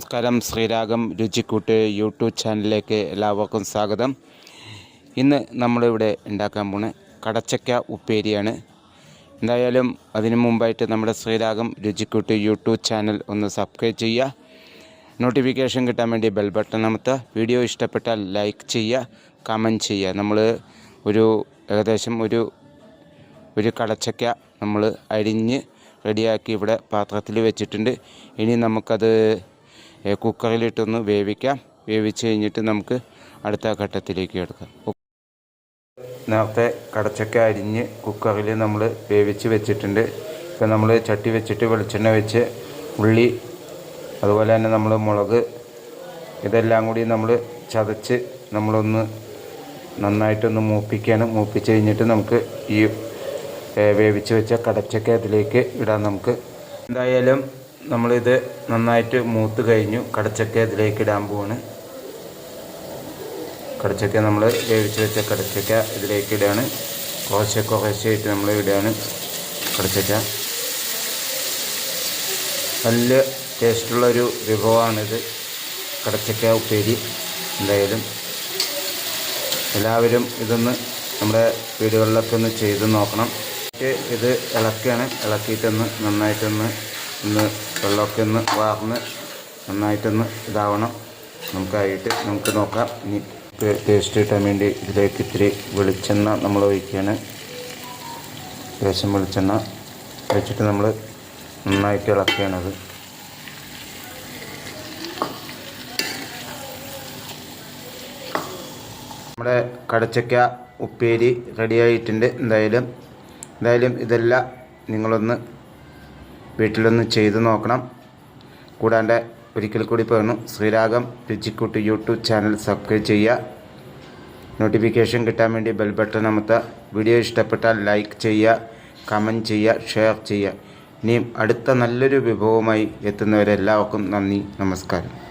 നമസ്കാരം. ശ്രീരാഗം രുചിക്കൂട്ട് യൂട്യൂബ് ചാനലിലേക്ക് എല്ലാവർക്കും സ്വാഗതം. ഇന്ന് നമ്മളിവിടെ ഉണ്ടാക്കാൻ പോണ കടച്ചക്ക ഉപ്പേരിയാണ്. എന്തായാലും അതിനു മുമ്പായിട്ട് നമ്മുടെ ശ്രീരാഗം രുചിക്കൂട്ട് യൂട്യൂബ് ചാനൽ ഒന്ന് സബ്സ്ക്രൈബ് ചെയ്യുക. നോട്ടിഫിക്കേഷൻ കിട്ടാൻ വേണ്ടി ബെൽ ബട്ടൺ അമർത്തുക. വീഡിയോ ഇഷ്ടപ്പെട്ടാൽ ലൈക്ക് ചെയ്യുക കമന്റ് ചെയ്യുക. നമ്മൾ ഒരു ഏകദേശം ഒരു ഒരു കടച്ചക്ക നമ്മൾ അരിഞ്ഞ് റെഡിയാക്കി ഇവിടെ പാത്രത്തിൽ വെച്ചിട്ടുണ്ട്. ഇനി നമുക്കത് കുക്കറിലിട്ടൊന്ന് വേവിക്കാം. വേവിച്ച് കഴിഞ്ഞിട്ട് നമുക്ക് അടുത്ത ഘട്ടത്തിലേക്ക് എടുക്കാം നേരത്തെ കടച്ചക്ക അരിഞ്ഞ് കുക്കറിൽ നമ്മൾ വേവിച്ച് വെച്ചിട്ടുണ്ട്. ഇപ്പം നമ്മൾ ചട്ടി വെച്ചിട്ട് വെളിച്ചെണ്ണ വെച്ച് ഉള്ളി അതുപോലെ തന്നെ നമ്മൾ മുളക് ഇതെല്ലാം കൂടി നമ്മൾ ചതച്ച് നമ്മളൊന്ന് നന്നായിട്ടൊന്ന് മൂപ്പിക്കുകയാണ് മൂപ്പിച്ച് കഴിഞ്ഞിട്ട് നമുക്ക് ഈ വേവിച്ച് വെച്ച കടച്ചക്ക അതിലേക്ക് ഇടാം നമുക്ക്. എന്തായാലും നമ്മളിത് നന്നായിട്ട് മൂത്ത് കഴിഞ്ഞു. കടച്ചക്ക ഇതിലേക്ക് ഇടാൻ പോവാണ്. കടച്ചക്ക നമ്മൾ വേവിച്ച് വെച്ച കടച്ചക്ക ഇതിലേക്ക് ഇടുകയാണ് കുറച്ച് കുറച്ചായിട്ട് നമ്മൾ ഇടുകയാണ് കടച്ചക്ക. നല്ല ടേസ്റ്റുള്ളൊരു വിഭവമാണിത്. കടച്ചക്ക ഉപ്പേരി എന്തായാലും. എല്ലാവരും ഇതൊന്ന് നമ്മുടെ വീടുകളിലൊക്കെ ഒന്ന് ചെയ്ത് നോക്കണം. ഇത് ഇളക്കുകയാണ് ഇളക്കിയിട്ടൊന്ന് നന്നായിട്ടൊന്ന് ഒന്ന് വെള്ളമൊക്കെ ഒന്ന് വാർന്ന് നന്നായിട്ടൊന്ന് ഇതാവണം. നമുക്കായിട്ട് നമുക്ക് നോക്കാം. ഇനി ടേസ്റ്റ് കിട്ടാൻ വേണ്ടി ഇതിലേക്ക് ഇത്തിരി വെളിച്ചെണ്ണ നമ്മൾ ഒഴിക്കുകയാണ്. ലേശം വെളിച്ചെണ്ണ ഒഴിച്ചിട്ട് നമ്മൾ നന്നായിട്ട് ഇളക്കുകയാണത് നമ്മുടെ കടച്ചക്ക ഉപ്പേരി റെഡിയായിട്ടുണ്ട് എന്തായാലും എന്തായാലും ഇതെല്ലാം നിങ്ങളൊന്ന് വീട്ടിലൊന്ന് ചെയ്തു നോക്കണം. കൂടാണ്ട് ഒരിക്കൽ കൂടി പറഞ്ഞു Sreeragam Ruchikoottu YouTube channel subscribe ചെയ്യുക. നോട്ടിഫിക്കേഷൻ കിട്ടാൻ വേണ്ടി ബെൽ ബട്ടൺ അമർത്തുക. വീഡിയോ ഇഷ്ടപ്പെട്ടാൽ ലൈക്ക് ചെയ്യുക കമന്റ് ചെയ്യുക ഷെയർ ചെയ്യുക. ഇനിയും അടുത്ത നല്ലൊരു വിഭവമായി എത്തുന്നവരെല്ലാവർക്കും നന്ദി നമസ്കാരം.